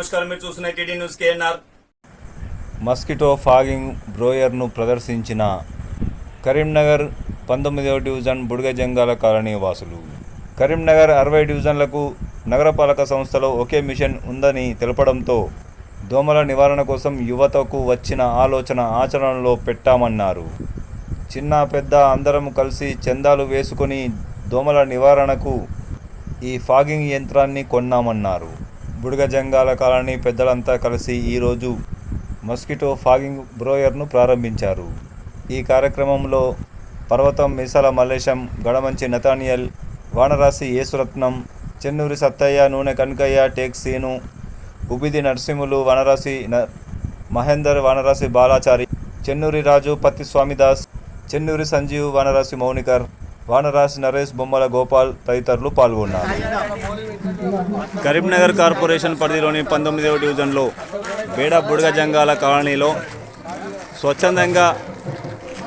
నమస్కారం. మీరు చూస్తున్న TD news KNR. Mosquito fogging బ్రోయర్ను ప్రదర్శించిన కరీంనగర్ పంతొమ్మిదవ డివిజన్ బుడిగజంగాల కాలనీ వాసులు. కరీంనగర్ అరవై డివిజన్లకు నగరపాలక సంస్థలో ఒకే మిషన్ ఉందని తెలపడంతో దోమల నివారణ కోసం యువతకు వచ్చిన ఆలోచన ఆచరణలో పెట్టామన్నారు. చిన్న పెద్ద అందరం కలిసి చందాలు వేసుకొని దోమల నివారణకు ఈ ఫాగింగ్ యంత్రాన్ని కొన్నామన్నారు. బుడగజంగాల కాలనీ పెద్దలంతా కలిసి ఈరోజు మస్కిటో ఫాగింగ్ బ్రోయర్ను ప్రారంభించారు. ఈ కార్యక్రమంలో పర్వతం మిసాల మల్లేశం గడమంచి నతానియల్ వానరాశి యేసురత్నం చెన్నూరి సత్తయ్య నూనె కనకయ్య టేక్సీను ఉబిది నరసింహులు వనరాశి న మహేందర్ వనరాశి బాలాచారి చెన్నూరి రాజు పత్తి స్వామిదాస్ చెన్నూరి సంజీవ్ వనరాశి మౌనికర్ వానరాశి నరేష్ బొమ్మల గోపాల్ తదితరులు పాల్గొన్నారు. కరీంనగర్ కార్పొరేషన్ పరిధిలోని పంతొమ్మిదవ డివిజన్లో బేడ బుడగ జంగాల కాలనీలో స్వచ్ఛందంగా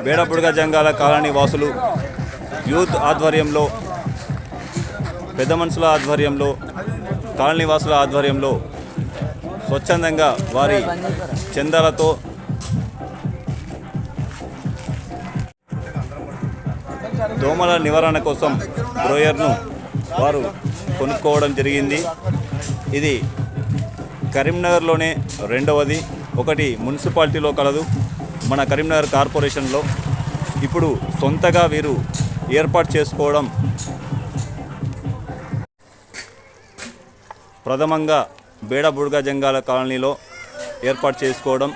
బేడ బుడగ జంగాల కాలనీ వాసులు యూత్ ఆధ్వర్యంలో పెద్ద మనుషుల ఆధ్వర్యంలో కాలనీ వాసుల ఆధ్వర్యంలో స్వచ్ఛందంగా వారి చందాలతో దోమల నివారణ కోసం బ్రోయర్ను వారు కొనుక్కోవడం జరిగింది. ఇది కరీంనగర్లోనే రెండవది. ఒకటి మున్సిపాలిటీలో కలదు. మన కరీంనగర్ కార్పొరేషన్లో ఇప్పుడు సొంతగా వీరు ఏర్పాటు చేసుకోవడం ప్రథమంగా బేడబుడ్గ జంగాల కాలనీలో ఏర్పాటు చేసుకోవడం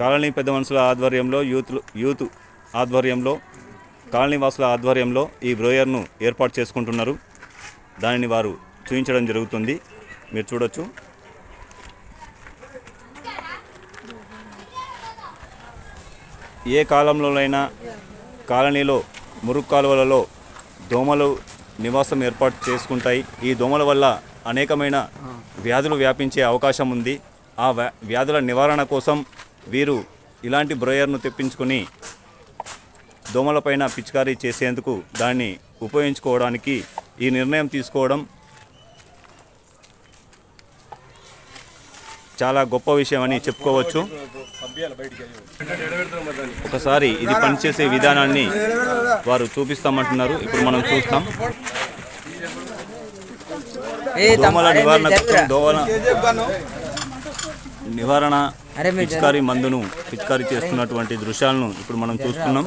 కాలనీ పెద్ద మనుషుల ఆధ్వర్యంలో యూత్ యూత్ ఆధ్వర్యంలో కాలనీ వాసుల ఆధ్వర్యంలో ఈ బ్రోయర్ను ఏర్పాటు చేసుకుంటున్నారు. దానిని వారు చూపించడం జరుగుతుంది. మీరు చూడొచ్చు. ఏ కాలంలోనైనా కాలనీలో మురుగు కాలువలలో దోమలు నివాసం ఏర్పాటు చేసుకుంటాయి. ఈ దోమల వల్ల అనేకమైన వ్యాధులు వ్యాపించే అవకాశం ఉంది. ఆ వ్యా- వ్యాధుల నివారణ కోసం వీరు ఇలాంటి బ్రోయర్ను తెప్పించుకొని దోమలపైన పిచికారీ చేసేందుకు దాన్ని ఉపయోగించుకోవడానికి ఈ నిర్ణయం తీసుకోవడం చాలా గొప్ప విషయం అని చెప్పుకోవచ్చు. ఒకసారి ఇది పనిచేసే విధానాన్ని వారు చూపిస్తామంటున్నారు. ఇప్పుడు మనం చూస్తాం. దోమల నివారణ దోమల నివారణ పిచికారీ మందును పిచికారీ చేస్తున్నటువంటి దృశ్యాలను ఇప్పుడు మనం చూస్తున్నాం.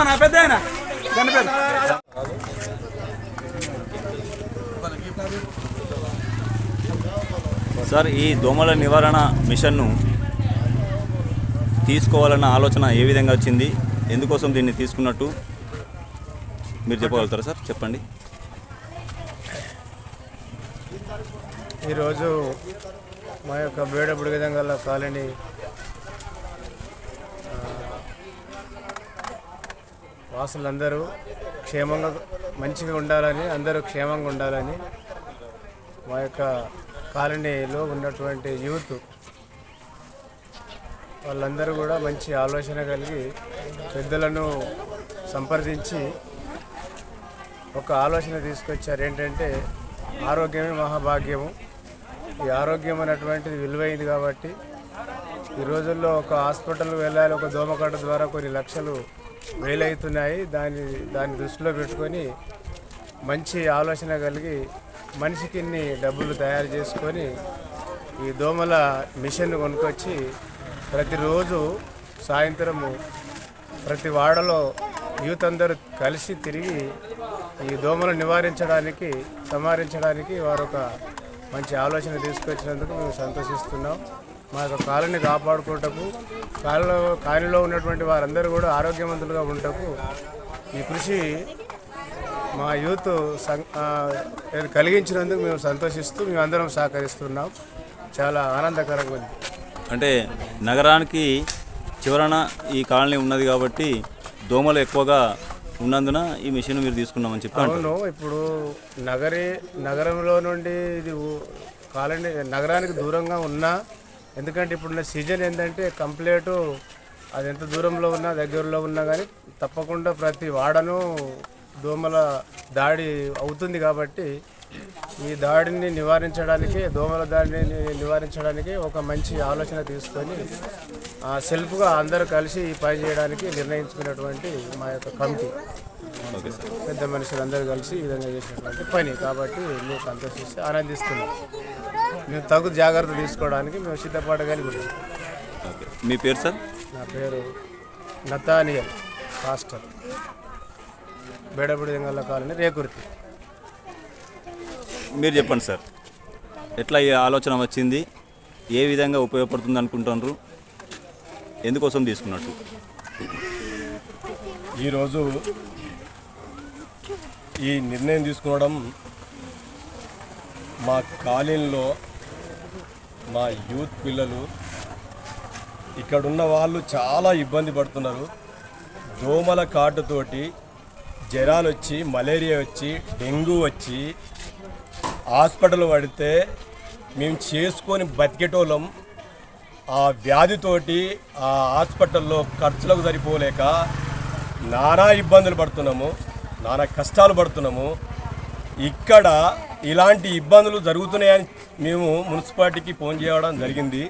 రెండు నిమిషాలు పెద్దమ్మ నా పెద్ద ఆయన. దాని పేరు? సార్ ఈ దోమల నివారణ మిషన్ను తీసుకోవాలన్న ఆలోచన ఏ విధంగా వచ్చింది? ఎందుకోసం దీన్ని తీసుకున్నట్టు? మీరు చెప్పగలుగుతారా సార్? చెప్పండి. ఈరోజు మా యొక్క బేడ బుడిగదంగల కాలనీ వాసులందరూ క్షేమంగా మంచిగా ఉండాలని అందరూ క్షేమంగా ఉండాలని మా యొక్క కాలనీలో ఉన్నటువంటి యూత్ వాళ్ళందరూ కూడా మంచి ఆలోచన కలిగి పెద్దలను సంప్రదించి ఒక ఆలోచన తీసుకొచ్చారు. ఏంటంటే ఆరోగ్యమే మహాభాగ్యము. ఈ ఆరోగ్యం అనేటువంటిది విలువైంది కాబట్టి ఈ రోజుల్లో ఒక హాస్పిటల్ వెళ్ళాలి ఒక దోమకాట ద్వారా కొన్ని లక్షలు వేలవుతున్నాయి దాని దాన్ని దృష్టిలో పెట్టుకొని మంచి ఆలోచన కలిగి మనిషికి ఇన్ని డబ్బులు తయారు చేసుకొని ఈ దోమల మిషన్ కొనుక్కొచ్చి ప్రతిరోజు సాయంత్రము ప్రతి వాడలో యూత్ అందరూ కలిసి తిరిగి ఈ దోమలు నివారించడానికి సంహరించడానికి వారు ఒక మంచి ఆలోచన తీసుకొచ్చినందుకు మేము సంతోషిస్తున్నాం. మా యొక్క కాలనీ కాపాడుకోవటకు కాలంలో కాలనీలో ఉన్నటువంటి వారందరూ కూడా ఆరోగ్యవంతులుగా ఉండటకు ఈ కృషి మా యూత్ కలిగించినందుకు మేము సంతోషిస్తూ మేము అందరం సహకరిస్తున్నాం చాలా ఆనందకరంగా ఉంది అంటే నగరానికి చివరన ఈ కాలనీ ఉన్నది కాబట్టి దోమలు ఎక్కువగా ఉన్నందున ఈ మిషన్ మీరు తీసుకున్నామని చెప్పి. అవును ఇప్పుడు నగరి నగరంలో నుండి ఇది కాలనీ నగరానికి దూరంగా ఉన్నా ఎందుకంటే ఇప్పుడున్న సీజన్ ఏంటంటే కంప్లీట్ అది ఎంత దూరంలో ఉన్నా దగ్గరలో ఉన్నా కానీ తప్పకుండా ప్రతి వాడను దోమల దాడి అవుతుంది కాబట్టి ఈ దాడిని నివారించడానికి దోమల దాడిని నివారించడానికి ఒక మంచి ఆలోచన తీసుకొని ఆ, సెల్ఫ్గా అందరూ కలిసి ఈ పని చేయడానికి నిర్ణయించుకున్నటువంటి మా యొక్క కమిటీ. పెద్ద మనుషులందరూ కలిసి ఈ విధంగా చేసినటువంటి పని. కాబట్టి మేము సంతోషిస్తే ఆనందిస్తున్నాం. మేము తగు జాగ్రత్త తీసుకోవడానికి మేము సిద్ధపడగలిగి ఉన్నాం. ఓకే. మీ పేరు సార్? నా పేరు నతానియల్ హాస్టల్ బేడబుడి దెంగళ్ళ కాలనీ రేకుర్తి. మీరు చెప్పండి సార్. ఎట్లా ఈ ఆలోచన వచ్చింది? ఏ విధంగా ఉపయోగపడుతుంది అనుకుంటున్నారు? ఎందుకోసం తీసుకున్నట్టు? ఈరోజు ఈ నిర్ణయం తీసుకోవడం మా కాలనీలో మా యూత్ పిల్లలు ఇక్కడున్న వాళ్ళు చాలా ఇబ్బంది పడుతున్నారు. దోమల కాటుతోటి జ్వరాలు వచ్చి మలేరియా వచ్చి డెంగ్యూ వచ్చి హాస్పిటల్ పడితే మేము చేసుకొని బతికేటోళ్ళం. ఆ వ్యాధితోటి ఆ హాస్పిటల్లో ఖర్చులకు సరిపోలేక నానా ఇబ్బందులు పడుతున్నాము నానా కష్టాలు పడుతున్నాము. ఇక్కడ ఇలాంటి ఇబ్బందులు జరుగుతున్నాయని మేము మున్సిపాలిటీకి ఫోన్ చేయడం జరిగింది.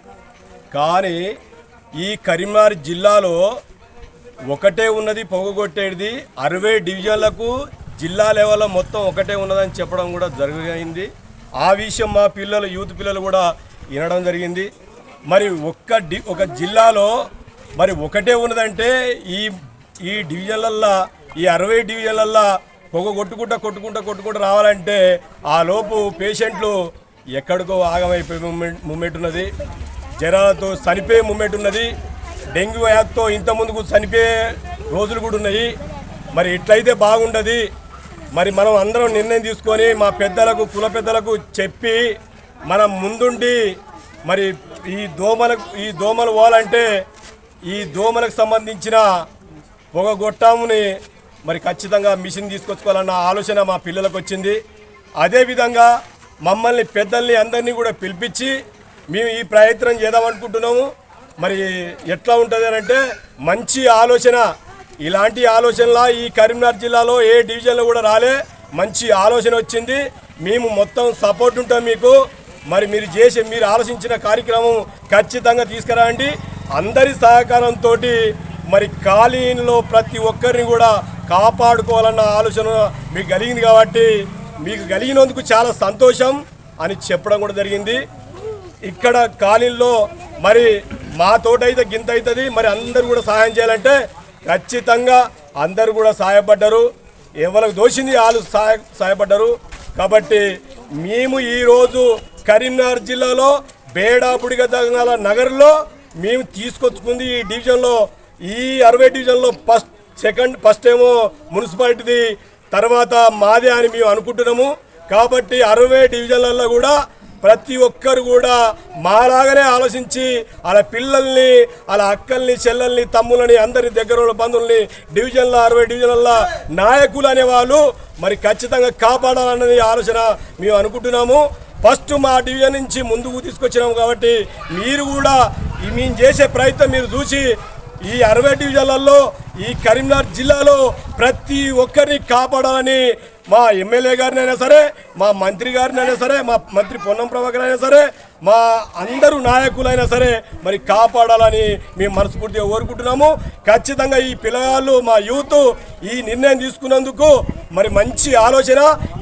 కానీ ఈ కరీంనగర్ జిల్లాలో ఒకటే ఉన్నది పొగగొట్టేది. అరవై డివిజన్లకు జిల్లా లెవెల్లో మొత్తం ఒకటే ఉన్నదని చెప్పడం కూడా జరిగింది. ఆ విషయం మా పిల్లలు యూత్ పిల్లలు కూడా వినడం జరిగింది. మరి ఒక్క డి ఒక జిల్లాలో మరి ఒకటే ఉన్నదంటే ఈ ఈ డివిజన్లల్లో ఈ అరవై డివిజన్లల్లో పొగ కొట్టుకుంటా కొట్టుకుంటా కొట్టుకుంటా రావాలంటే ఆ లోపు పేషెంట్లు ఎక్కడికో ఆగమైపోయి మూమెంట్ మూమెంట్ ఉన్నది జ్వరాలతో చనిపోయే మూమెంట్ ఉన్నది డెంగ్యూ వ్యాధితో ఇంత ముందుకు చనిపోయే రోజులు కూడా ఉన్నాయి. మరి ఇట్లయితే బాగుండదు. మరి మనం అందరం నిర్ణయం తీసుకొని మా పెద్దలకు కుల పెద్దలకు చెప్పి మనం ముందుండి మరి ఈ దోమలకు ఈ దోమలు పోవాలంటే ఈ దోమలకు సంబంధించిన పొగ గొట్టాముని మరి ఖచ్చితంగా మిషన్ తీసుకొచ్చుకోవాలన్న ఆలోచన మా పిల్లలకు వచ్చింది. అదేవిధంగా మమ్మల్ని పెద్దల్ని అందరినీ కూడా పిలిపించి మేము ఈ ప్రయత్నం చేద్దామనుకుంటున్నాము మరి ఎట్లా ఉంటుంది అని అంటే మంచి ఆలోచన. ఇలాంటి ఆలోచనలా ఈ కరీంనగర్ జిల్లాలో ఏ డివిజన్లో కూడా రాలే. మంచి ఆలోచన వచ్చింది. మేము మొత్తం సపోర్ట్ ఉంటాం మీకు. మరి మీరు చేసే మీరు ఆలోచించిన కార్యక్రమం ఖచ్చితంగా తీసుకురండి. అందరి సహకారంతో మరి ఖాళీలో ప్రతి ఒక్కరిని కూడా కాపాడుకోవాలన్న ఆలోచన మీకు కలిగింది కాబట్టి మీకు కలిగినందుకు చాలా సంతోషం అని చెప్పడం కూడా జరిగింది. ఇక్కడ కాలనీలో మరి మా తోట అయితే గింత అవుతుంది. మరి అందరూ కూడా సహాయం చేయాలంటే ఖచ్చితంగా అందరూ కూడా సహాయపడ్డారు. ఎవరికి దోషింది వాళ్ళు సహాయ సహాయపడ్డారు. కాబట్టి మేము ఈరోజు కరీంనగర్ జిల్లాలో బేడాపుడిగ దంగాల నగర్లో మేము తీసుకొచ్చుకుంది ఈ డివిజన్లో ఈ అరవై డివిజన్లో ఫస్ట్ సెకండ్ ఫస్ట్ ఏమో మున్సిపాలిటీది తర్వాత మాదే అని మేము అనుకుంటున్నాము. కాబట్టి అరవై డివిజన్లలో కూడా ప్రతి ఒక్కరు కూడా మాలాగానే ఆలోచించి వాళ్ళ పిల్లల్ని వాళ్ళ అక్కల్ని చెల్లెల్ని తమ్ములని అందరి దగ్గర ఉన్న బంధువుల్ని డివిజన్ల అరవై డివిజన్ల నాయకులు అనేవాళ్ళు మరి ఖచ్చితంగా కాపాడాలన్నది ఆలోచన మేము అనుకుంటున్నాము. ఫస్ట్ మా డివిజన్ నుంచి ముందుకు తీసుకొచ్చినాము కాబట్టి మీరు కూడా మేము చేసే ప్రయత్నం మీరు చూసి ఈ అరవై డివిజన్లలో ఈ కరీంనగర్ జిల్లాలో ప్రతి ఒక్కరిని కాపాడాలని మా ఎమ్మెల్యే గారినైనా సరే మా మంత్రి గారినైనా సరే మా మంత్రి పొన్నం ప్రభాకర్ అయినా సరే మా అందరూ నాయకులైనా సరే మరి కాపాడాలని మేము మనస్ఫూర్తిగా కోరుకుంటున్నాము. ఖచ్చితంగా ఈ పిల్లగాళ్ళు మా యూత్ ఈ నిర్ణయం తీసుకున్నందుకు మరి మంచి ఆలోచన.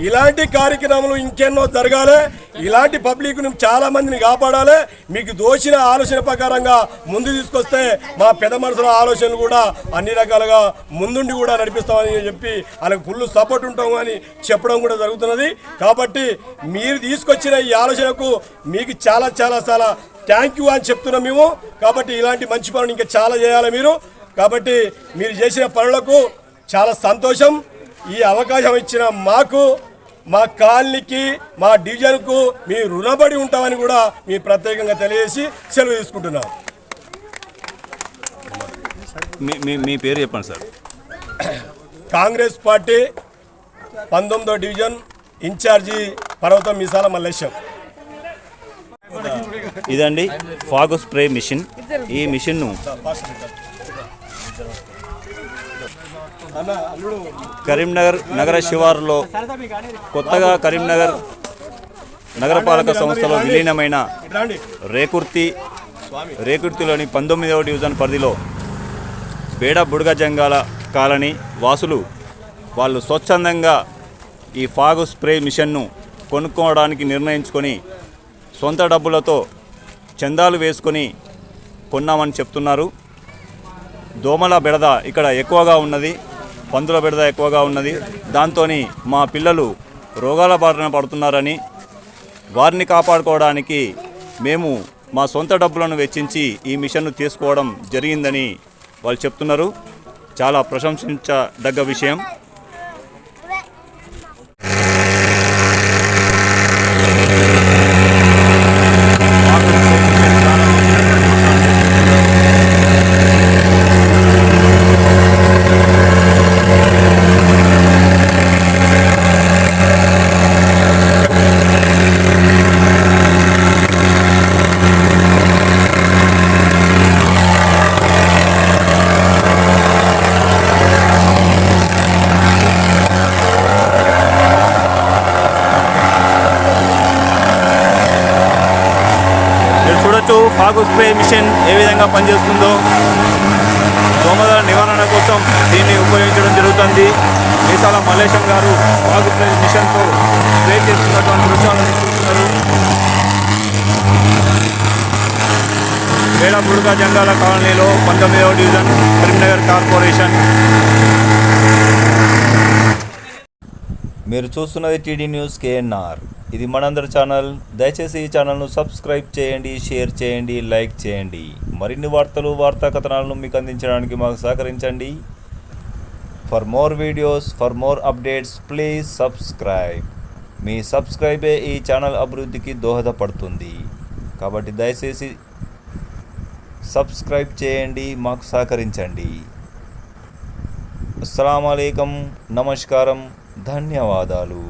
ఇలాంటి కార్యక్రమాలు ఇంకెన్నో జరగాలి. ఇలాంటి పబ్లిక్ను చాలా మందిని కాపాడాలి. మీకు దోచిన ఆలోచన ప్రకారంగా ముందు తీసుకొస్తే మా పెద్ద మనుషుల ఆలోచనలు కూడా అన్ని రకాలుగా ముందుండి కూడా నడిపిస్తామని చెప్పి వాళ్ళకి ఫుల్ సపోర్ట్ ఉంటాం అని చెప్పడం కూడా జరుగుతున్నది. కాబట్టి మీరు తీసుకొచ్చిన ఈ ఆలోచనకు మీకు చాలా చాలా చాలా థ్యాంక్ యూ అని చెప్తున్నాం మేము. కాబట్టి ఇలాంటి మంచి పనులు ఇంకా చాలా చేయాలి మీరు. కాబట్టి మీరు చేసిన పనులకు చాలా సంతోషం. ఈ అవకాశం ఇచ్చిన మాకు మా కాలనీకి మా డివిజన్కు మీ రుణపడి ఉంటామని కూడా మీ ప్రత్యేకంగా తెలియజేసి సెలవు తీసుకుంటున్నాం. మీ మీ మీ పేరు చెప్పండి సార్. కాంగ్రెస్ పార్టీ పంతొమ్మిదో డివిజన్ ఇన్ఛార్జి పర్వతం మిసాల మల్లేశం. ఇదండి ఫాగ్ స్ప్రే మిషన్. ఈ మిషన్ను కరీంనగర్ నగర శివారులో కొత్తగా కరీంనగర్ నగరపాలక సంస్థలో విలీనమైన రేకుర్తి రేకుర్తిలోని పంతొమ్మిదవ డివిజన్ పరిధిలో బేడ బుడగ జంగాల కాలనీ వాసులు వాళ్ళు స్వచ్ఛందంగా ఈ ఫాగు స్ప్రే మిషన్ను కొనుక్కోవడానికి నిర్ణయించుకొని సొంత డబ్బులతో చందాలు వేసుకొని కొన్నామని చెప్తున్నారు. దోమల బెడద ఇక్కడ ఎక్కువగా ఉన్నది పందుల బెడద ఎక్కువగా ఉన్నది. దాంతో మా పిల్లలు రోగాల బారిన పడుతున్నారని వారిని కాపాడుకోవడానికి మేము మా సొంత డబ్బులను వెచ్చించి ఈ మిషన్ను తీసుకోవడం జరిగిందని వాళ్ళు చెప్తున్నారు. చాలా ప్రశంసించదగ్గ విషయం. మీరు ఫాగు స్ప్రే మిషన్ ఏ విధంగా పనిచేస్తుందో దోమల నివారణ కోసం దీన్ని ఉపయోగించడం జరుగుతుంది. మీసాల మల్లేశం గారు ఫాగు స్ప్రే మిషన్తో స్ప్రే చేస్తున్నటువంటి దృశ్యాలను చూస్తున్నారు. వేళ బుడుగా జంగాల కాలనీలో పంతొమ్మిదవ డివిజన్ కరీంనగర్ కార్పొరేషన్. మీరు చూస్తున్నది టీడీ న్యూస్ కేఎన్ఆర్. ఇది మనందరి ఛానల్. దయచేసి ఈ ఛానల్ను సబ్స్క్రైబ్ చేయండి షేర్ చేయండి లైక్ చేయండి. మరిన్ని వార్తలు వార్తా కథనాలను మీకు అందించడానికి మాకు సహకరించండి. For more videos for more updates please subscribe మీ సబ్స్క్రైబే ఈ ఛానల్ అభివృద్ధికి దోహదపడుతుంది. కాబట్టి దయచేసి సబ్స్క్రైబ్ చేయండి మాకు సహకరించండి. అస్సలం నమస్కారం ధన్యవాదాలు.